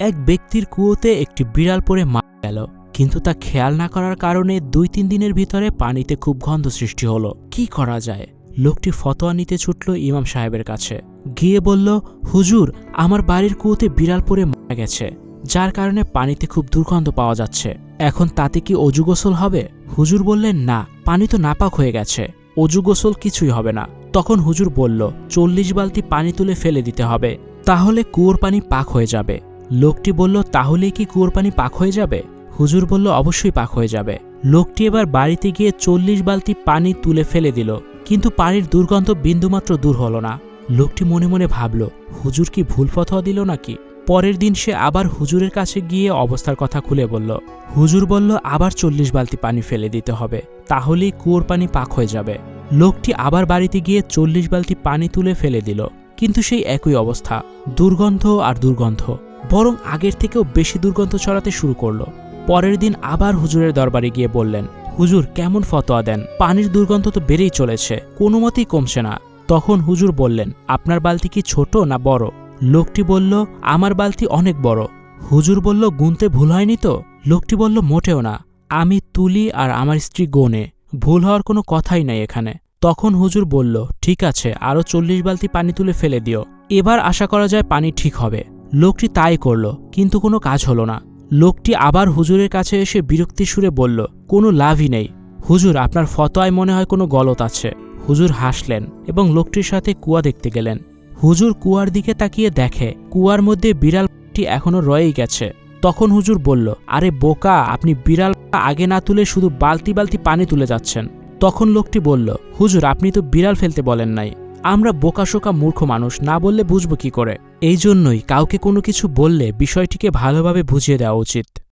এক ব্যক্তির কুয়োতে একটি বিড়াল পরে মারা গেল। কিন্তু তা খেয়াল না করার কারণে দুই তিন দিনের ভিতরে পানিতে খুব গন্ধ সৃষ্টি হলো। কি করা যায়? লোকটি ফতোয়া নিতে ছুটল ইমাম সাহেবের কাছে। গিয়ে বলল, হুজুর, আমার বাড়ির কুয়োতে বিড়াল পরে মারা গেছে। যার কারণে পানিতে খুব দুর্গন্ধ পাওয়া যাচ্ছে। এখন তাতে কি অজু গোসল হবে? হুজুর বললেন, না, পানি তো নাপাক হয়ে গেছে। অজু গোসল কিছুই হবে না। তখন হুজুর বলল, চল্লিশ বালতি পানি তুলে ফেলে দিতে হবে। তাহলে কুয়োর পানি পাক হয়ে যাবে। লোকটি বলল, তাহলেই কি কুয়োর পানি পাক হয়ে যাবে? হুজুর বলল, অবশ্যই পাক হয়ে যাবে। লোকটি এবার বাড়িতে গিয়ে চল্লিশ বালতি পানি তুলে ফেলে দিল, কিন্তু পানির দুর্গন্ধ বিন্দুমাত্র দূর হলো না। লোকটি মনে মনে ভাবল, হুজুর কি ভুল ফতোয়া দিল নাকি? পরের দিন সে আবার হুজুরের কাছে গিয়ে অবস্থার কথা খুলে বলল, হুজুর বলল, আবার চল্লিশ বালতি পানি ফেলে দিতে হবে, তাহলেই কুয়োর পানি পাক হয়ে যাবে। লোকটি আবার বাড়িতে গিয়ে চল্লিশ বালতি পানি তুলে ফেলে দিল, কিন্তু সেই একই অবস্থা, দুর্গন্ধ আর দুর্গন্ধ। বরং আগের থেকেও বেশি দুর্গন্ধ ছড়াতে শুরু করল। পরের দিন আবার হুজুরের দরবারে গিয়ে বললেন, হুজুর, কেমন ফতোয়া দেন? পানির দুর্গন্ধ তো বেড়েই চলেছে, কোনো মতেই কমছে না। তখন হুজুর বললেন, আপনার বালতি কি ছোট না বড়? লোকটি বলল, আমার বালতি অনেক বড়। হুজুর বলল, গুনতে ভুল হয়নি তো? লোকটি বলল, মোটেও না। আমি তুলি আর আমার স্ত্রী গোনে, ভুল হওয়ার কোনো কথাই নাই এখানে। তখন হুজুর বলল, ঠিক আছে, আরও চল্লিশ বালতি পানি তুলে ফেলে দিও। এবার আশা করা যায় পানি ঠিক হবে। লোকটি তাই করল, কিন্তু কোনো কাজ হলো না। লোকটি আবার হুজুরের কাছে এসে বিরক্তি সুরে বলল, কোনো লাভই নেই। হুজুর, আপনার ফতোয়ায় মনে হয় কোনো গলত আছে। হুজুর হাসলেন এবং লোকটির সাথে কুয়া দেখতে গেলেন। হুজুর কুয়ার দিকে তাকিয়ে দেখে, কুয়ার মধ্যে বিড়ালটি এখনও রয়েই গেছে। তখন হুজুর বলল, আরে বোকা, আপনি বিড়াল আগে না তুলে শুধু বালতি বালতি পানি তুলে যাচ্ছেন। তখন লোকটি বলল, হুজুর, আপনি তো বিড়াল ফেলতে বলেন নাই। আমরা বোকাশোকা মূর্খ মানুষ, না বললে বুঝব কি করে? এই জন্যই কাউকে কোনো কিছু বললে বিষয়টিকে ভালোভাবে বুঝিয়ে দেওয়া উচিত।